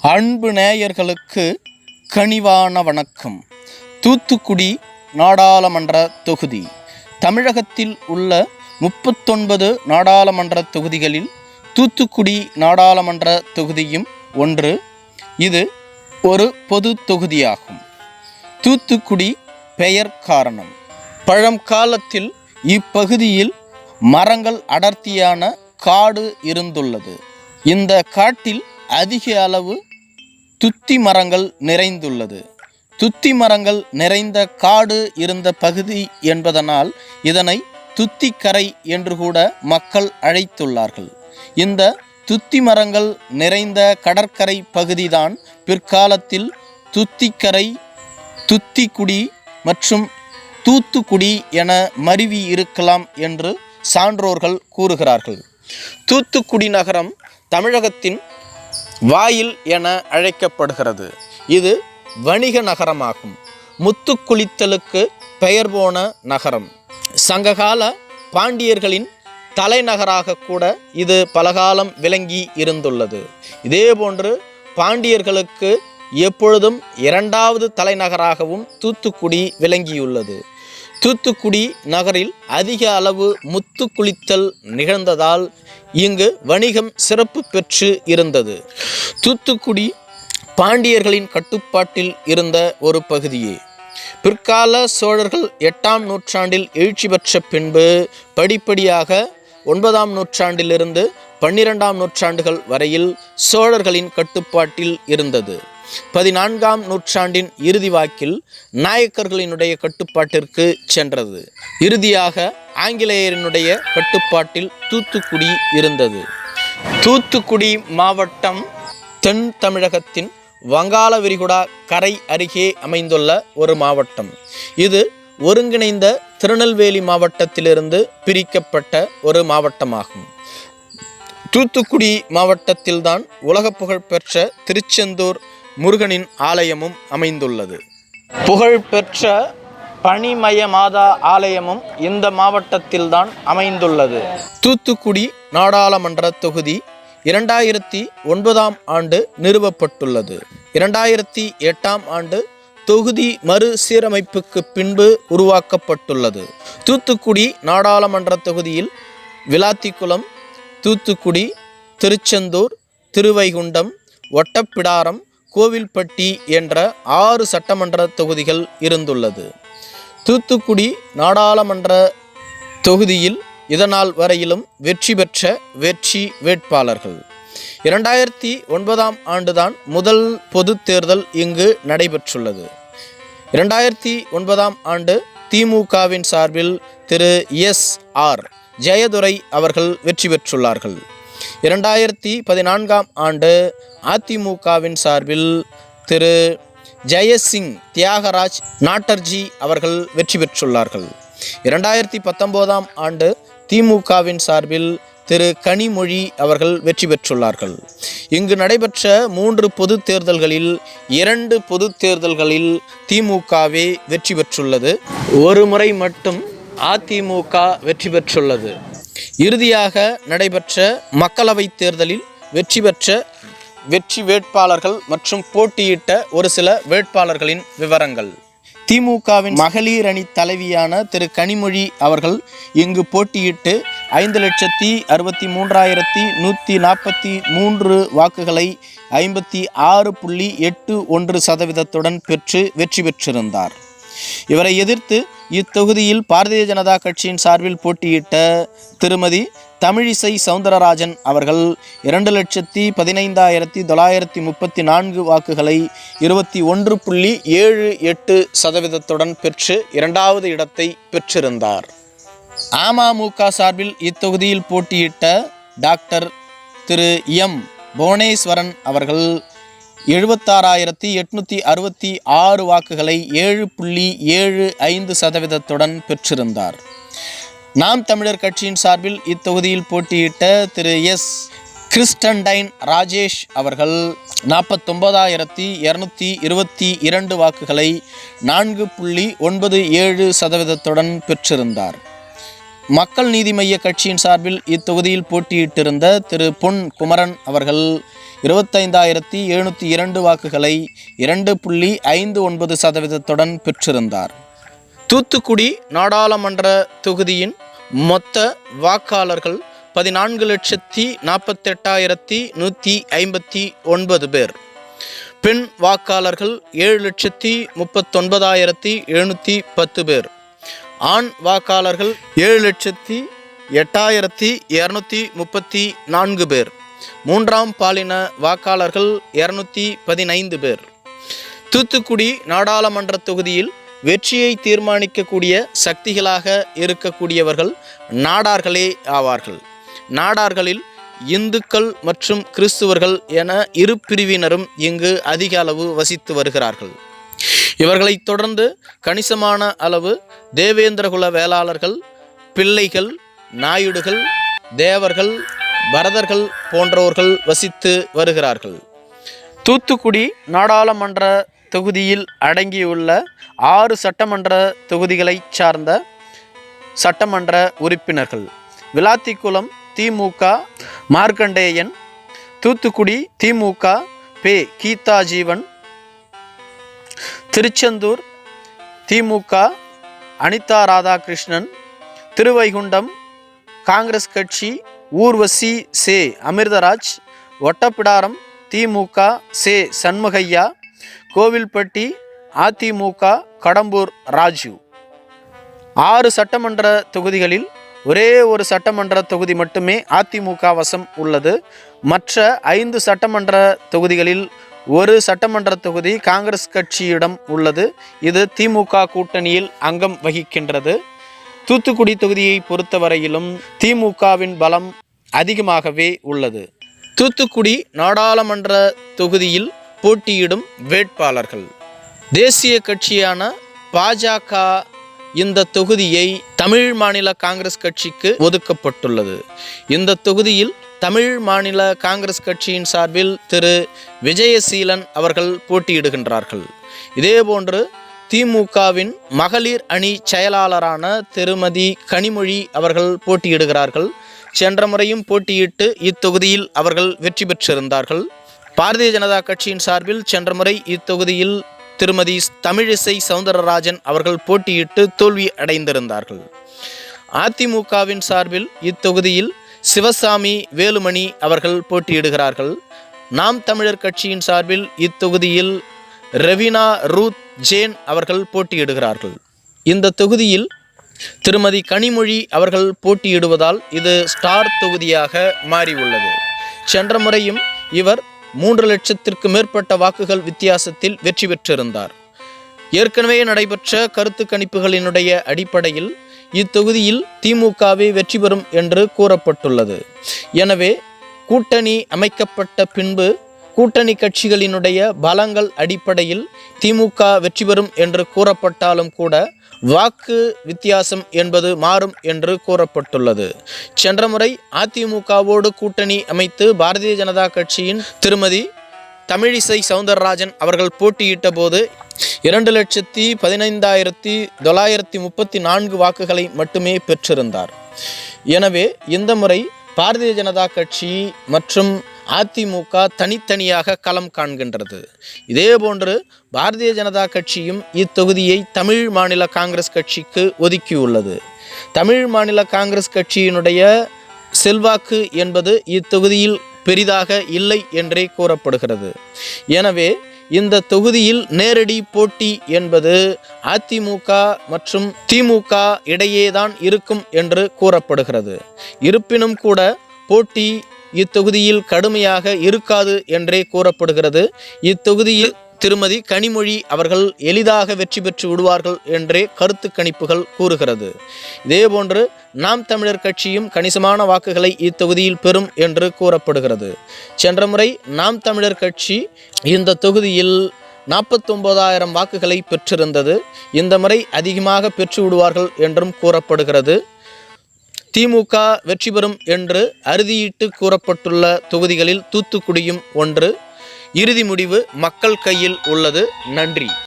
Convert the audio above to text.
அன்பு நேயர்களுக்கு கனிவான வணக்கம். தூத்துக்குடி நாடாளுமன்ற தொகுதி. தமிழகத்தில் உள்ள முப்பத்தொன்பது நாடாளுமன்ற தொகுதிகளில் தூத்துக்குடி நாடாளுமன்ற தொகுதியும் ஒன்று. இது ஒரு பொது தொகுதியாகும். தூத்துக்குடி பெயர் காரணம். பழங்காலத்தில் இப்பகுதியில் மரங்கள் அடர்த்தியான காடு இருந்துள்ளது. இந்த காட்டில் அதிக அளவு துத்தி மரங்கள் நிறைந்துள்ளது. துத்தி மரங்கள் நிறைந்த காடு இருந்த பகுதி என்பதனால் இதனை துத்திக்கரை என்று கூட மக்கள் அழைத்துள்ளார்கள். இந்த துத்தி மரங்கள் நிறைந்த கடற்கரை பகுதிதான் பிற்காலத்தில் துத்திக்கரை துத்திக்குடி மற்றும் தூத்துக்குடி என மருவி இருக்கலாம் என்று சான்றோர்கள் கூறுகிறார்கள். தூத்துக்குடி நகரம் தமிழகத்தின் வாயில் என அழைக்கப்படுகிறது. இது வணிக நகரமாகும். முத்துக்குளித்தலுக்கு பெயர் போன நகரம். சங்ககால பாண்டியர்களின் தலைநகராக கூட இது பலகாலம் விளங்கி இருந்துள்ளது. இதேபோன்று பாண்டியர்களுக்கு எப்பொழுதும் இரண்டாவது தலைநகராகவும் தூத்துக்குடி விளங்கியுள்ளது. தூத்துக்குடி நகரில் அதிக அளவு முத்து குளித்தல் நிகழ்ந்ததால் இங்கு வணிகம் சிறப்பு பெற்று இருந்தது. தூத்துக்குடி பாண்டியர்களின் கட்டுப்பாட்டில் இருந்த ஒரு பகுதியே. பிற்கால சோழர்கள் எட்டாம் நூற்றாண்டில் எழுச்சி பெற்ற பின்பு படிப்படியாக ஒன்பதாம் நூற்றாண்டிலிருந்து பன்னிரெண்டாம் நூற்றாண்டுகள் வரையில் சோழர்களின் கட்டுப்பாட்டில் இருந்தது. பதினான்காம் நூற்றாண்டின் இறுதி வாக்கில் நாயக்கர்களினுடைய கட்டுப்பாட்டிற்கு சென்றது. இறுதியாக ஆங்கிலேயரினுடைய கட்டுப்பாட்டில் தூத்துக்குடி இருந்தது. தூத்துக்குடி மாவட்டம் தென் தமிழகத்தின் வங்காள விரிகுடா கரை அருகே அமைந்துள்ள ஒரு மாவட்டம். இது ஒருங்கிணைந்த திருநெல்வேலி மாவட்டத்திலிருந்து பிரிக்கப்பட்ட ஒரு மாவட்டமாகும். தூத்துக்குடி மாவட்டத்தில்தான் உலக புகழ்பெற்ற திருச்செந்தூர் முருகனின் ஆலயமும் அமைந்துள்ளது. புகழ்பெற்ற பனிமய மாதா ஆலயமும் இந்த மாவட்டத்தில்தான் அமைந்துள்ளது. தூத்துக்குடி நாடாளுமன்ற தொகுதி இரண்டாயிரத்தி ஒன்பதாம் ஆண்டு நிறுவப்பட்டுள்ளது. இரண்டாயிரத்தி எட்டாம் ஆண்டு தொகுதி மறுசீரமைப்புக்கு பின்பு உருவாக்கப்பட்டுள்ளது. தூத்துக்குடி நாடாளுமன்ற தொகுதியில் விளாத்திக்குளம் தூத்துக்குடி திருச்செந்தூர் திருவைகுண்டம் ஒட்டப்பிடாரம் கோவில்பட்டி என்ற ஆறு சட்டமன்ற தொகுதிகள் இருந்துள்ளது. தூத்துக்குடி நாடாளுமன்ற தொகுதியில் இதனால் வரையிலும் வெற்றி பெற்ற வெற்றி வேட்பாளர்கள். இரண்டாயிரத்தி ஒன்பதாம் ஆண்டுதான் முதல் பொது தேர்தல் இங்கு நடைபெற்றுள்ளது. இரண்டாயிரத்தி ஒன்பதாம் ஆண்டு திமுகவின் சார்பில் திரு எஸ் ஆர் ஜெயதுரை அவர்கள் வெற்றி பெற்றுள்ளார்கள். இரண்டாயிரத்தி பதினான்காம் ஆண்டு அதிமுகவின் சார்பில் திரு. ஜெயசிங் தியாகராஜ் நாட்டர்ஜி அவர்கள் வெற்றி பெற்றுள்ளார்கள். இரண்டாயிரத்தி பத்தொம்போதாம் ஆண்டு திமுகவின் சார்பில் திரு. கனிமொழி அவர்கள் வெற்றி பெற்றுள்ளார்கள். இங்கு நடைபெற்ற மூன்று பொது தேர்தல்களில் இரண்டு பொது தேர்தல்களில் திமுகவே வெற்றி பெற்றுள்ளது. ஒரு முறை மட்டும் அதிமுக வெற்றி பெற்றுள்ளது. இறுதியாக நடைபெற்ற மக்களவைத் தேர்தலில் வெற்றி பெற்ற வெற்றி வேட்பாளர்கள் மற்றும் போட்டியிட்ட ஒரு சில வேட்பாளர்களின் விவரங்கள். திமுகவின் மகளிர் அணி தலைவியான திரு கனிமொழி அவர்கள் இங்கு போட்டியிட்டு ஐந்து லட்சத்தி அறுபத்தி மூன்றாயிரத்தி நூற்றி நாற்பத்தி மூன்று வாக்குகளை ஐம்பத்தி ஆறு புள்ளி எட்டு ஒன்று சதவீதத்துடன் பெற்று வெற்றி பெற்றிருந்தார். இவரை எதிர்த்து இத்தொகுதியில் பாரதிய ஜனதா கட்சியின் சார்பில் போட்டியிட்ட திருமதி தமிழிசை சவுந்தரராஜன் அவர்கள் இரண்டு லட்சத்தி பதினைந்தாயிரத்தி தொள்ளாயிரத்தி முப்பத்தி நான்கு வாக்குகளை இருபத்தி ஒன்று புள்ளி ஏழு எட்டு சதவீதத்துடன் பெற்று இரண்டாவது இடத்தை பெற்றிருந்தார். அமமுக சார்பில் இத்தொகுதியில் போட்டியிட்ட டாக்டர் திரு எம் புவனேஸ்வரன் அவர்கள் எழுபத்தாறாயிரத்தி எட்நூற்றி அறுபத்தி ஆறு வாக்குகளை ஏழு புள்ளி ஏழு ஐந்து சதவீதத்துடன் பெற்றிருந்தார். நாம் தமிழர் கட்சியின் சார்பில் இத்தொகுதியில் போட்டியிட்ட திரு எஸ். கிறிஸ்டன்டைன் ராஜேஷ் அவர்கள் நாற்பத்தொன்பதாயிரத்தி இரநூத்தி இருபத்தி இரண்டு வாக்குகளை நான்கு புள்ளி ஒன்பது ஏழு சதவீதத்துடன் பெற்றிருந்தார். மக்கள் நீதி மைய கட்சியின் சார்பில் இத்தொகுதியில் போட்டியிட்டிருந்த திரு பொன் குமரன் அவர்கள் இருபத்தைந்தாயிரத்தி எழுநூற்றி இரண்டு வாக்குகளை இரண்டு புள்ளி ஐந்து ஒன்பது சதவீதத்துடன் பெற்றிருந்தார். தூத்துக்குடி நாடாளுமன்ற தொகுதியின் மொத்த வாக்காளர்கள் பதினான்கு லட்சத்தி நாற்பத்தெட்டாயிரத்தி நூற்றி ஐம்பத்தி ஒன்பது பேர். பெண் வாக்காளர்கள் ஏழு லட்சத்தி முப்பத்தொன்பதாயிரத்தி எழுநூற்றி பத்து பேர். ஆண் வாக்காளர்கள் ஏழு லட்சத்தி எட்டாயிரத்தி இரநூத்தி முப்பத்தி நான்கு பேர். மூன்றாம் பாலின வாக்காளர்கள் இரநூத்தி பதினைந்து பேர். தூத்துக்குடி நாடாளுமன்ற தொகுதியில் வெற்றியை தீர்மானிக்கக்கூடிய சக்திகளாக இருக்கக்கூடியவர்கள் நாடார்களே ஆவார்கள். நாடார்களில் இந்துக்கள் மற்றும் கிறிஸ்துவர்கள் என இரு பிரிவினரும் இங்கு அதிக அளவு வசித்து வருகிறார்கள். இவர்களைத் தொடர்ந்து கணிசமான அளவு தேவேந்திரகுல வேளாளர்கள் பிள்ளைகள் நாயுடுகள் தேவர்கள் பரதர்கள் போன்றவர்கள் வசித்து வருகிறார்கள். தூத்துக்குடி நாடாளுமன்ற தொகுதியில் அடங்கியுள்ள ஆறு சட்டமன்ற தொகுதிகளைச் சார்ந்த சட்டமன்ற உறுப்பினர்கள் விளாத்திக்குளம் திமுக மார்க்கண்டேயன் தூத்துக்குடி திமுக பே. கீதா ஜீவன் திருச்செந்தூர் திமுக அனிதா ராதாகிருஷ்ணன் திருவைகுண்டம் காங்கிரஸ் கட்சி ஊர்வசி சே அமிர்தராஜ் ஒட்டப்பிடாரம் திமுக சே சண்முகையா கோவில்பட்டி அதிமுக கடம்பூர் ராஜு. ஆறு சட்டமன்ற தொகுதிகளில் ஒரே ஒரு சட்டமன்ற தொகுதி மட்டுமே அதிமுக வசம் உள்ளது. மற்ற ஐந்து சட்டமன்ற தொகுதிகளில் ஒரு சட்டமன்ற தொகுதி காங்கிரஸ் கட்சியிடம் உள்ளது. இது திமுக கூட்டணியில் அங்கம் வகிக்கின்றது. தூத்துக்குடி தொகுதியை பொறுத்தவரையிலும் திமுகவின் பலம் அதிகமாகவே உள்ளது. தூத்துக்குடி நாடாளுமன்ற தொகுதியில் போட்டியிடும் வேட்பாளர்கள். தேசிய கட்சியான பாஜக இந்த தொகுதியை தமிழ் மாநில காங்கிரஸ் கட்சிக்கு ஒதுக்கப்பட்டுள்ளது. இந்த தொகுதியில் தமிழ் மாநில காங்கிரஸ் கட்சியின் சார்பில் திரு. விஜயசீலன் அவர்கள் போட்டியிடுகின்றார்கள். இதேபோன்று திமுகவின் மகளிர் அணி செயலாளரான திருமதி கனிமொழி அவர்கள் போட்டியிடுகிறார்கள். சென்ற முறையும் போட்டியிட்டு இத்தொகுதியில் அவர்கள் வெற்றி பெற்றிருந்தார்கள். பாரதிய ஜனதா கட்சியின் சார்பில் சென்ற முறை இத்தொகுதியில் திருமதி தமிழிசை சவுந்தரராஜன் அவர்கள் போட்டியிட்டு தோல்வி அடைந்திருந்தார்கள். அதிமுகவின் சார்பில் இத்தொகுதியில் சிவசாமி வேலுமணி அவர்கள் போட்டியிடுகிறார்கள். நாம் தமிழர் கட்சியின் சார்பில் இத்தொகுதியில் ரெவினா ரூத் ஜேன் அவர்கள் போட்டியிடுகிறார்கள். இந்த தொகுதியில் திருமதி கனிமொழி அவர்கள் போட்டியிடுவதால் இது ஸ்டார் தொகுதியாக மாறியுள்ளது. சென்ற முறையும் இவர் மூன்று லட்சத்திற்கு மேற்பட்ட வாக்குகள் வித்தியாசத்தில் வெற்றி பெற்றிருந்தார். ஏற்கனவே நடைபெற்ற கருத்து கணிப்புகளினுடைய அடிப்படையில் இத்தொகுதியில் திமுகவே வெற்றி பெறும் என்று கூறப்பட்டுள்ளது. எனவே கூட்டணி அமைக்கப்பட்ட பின்பு கூட்டணி கட்சிகளினுடைய பலங்கள் அடிப்படையில் திமுக வெற்றி பெறும் என்று கூறப்பட்டாலும் கூட வாக்கு வித்தியாசம் என்பது மாறும் என்று கூறப்பட்டுள்ளது. சென்ற முறை அதிமுகவோடு கூட்டணி அமைத்து பாரதிய ஜனதா கட்சியின் திருமதி தமிழிசை சவுந்தரராஜன் அவர்கள் போட்டியிட்ட போது இரண்டு லட்சத்தி பதினைந்தாயிரத்தி தொள்ளாயிரத்தி முப்பத்தி நான்கு வாக்குகளை மட்டுமே பெற்றிருந்தார். எனவே இந்த முறை பாரதிய ஜனதா கட்சி மற்றும் அதிமுக தனித்தனியாக களம் காண்கின்றது. இதேபோன்று பாரதிய ஜனதா கட்சியும் இத்தொகுதியை தமிழ் மாநில காங்கிரஸ் கட்சிக்கு ஒதுக்கியுள்ளது. தமிழ் மாநில காங்கிரஸ் கட்சியினுடைய செல்வாக்கு என்பது இத்தொகுதியில் பெரிதாக இல்லை என்றே கூறப்படுகிறது. எனவே இந்த தொகுதியில் நேரடி போட்டி என்பது அதிமுக மற்றும் திமுக இடையேதான் இருக்கும் என்று கூறப்படுகிறது. இருப்பினும் கூட போட்டி இத்தொகுதியில் கடுமையாக இருக்காது என்றே கூறப்படுகிறது. இத்தொகுதியில் திருமதி கனிமொழி அவர்கள் எளிதாக வெற்றி பெற்று விடுவார்கள் என்றே கருத்து கணிப்புகள் கூறுகிறது. இதேபோன்று நாம் தமிழர் கட்சியும் கணிசமான வாக்குகளை இத்தொகுதியில் பெறும் என்று கூறப்படுகிறது. சென்ற முறை நாம் தமிழர் கட்சி இந்த தொகுதியில் நாற்பத்தொன்பதாயிரம் வாக்குகளை பெற்றிருந்தது. இந்த முறை அதிகமாக பெற்று விடுவார்கள் என்றும் கூறப்படுகிறது. திமுக வெற்றி பெறும் என்று அறுதியிட்டு கூறப்பட்டுள்ள தொகுதிகளில் தூத்துக்குடியும் ஒன்று. இறுதி முடிவு மக்கள் கையில் உள்ளது. நன்றி.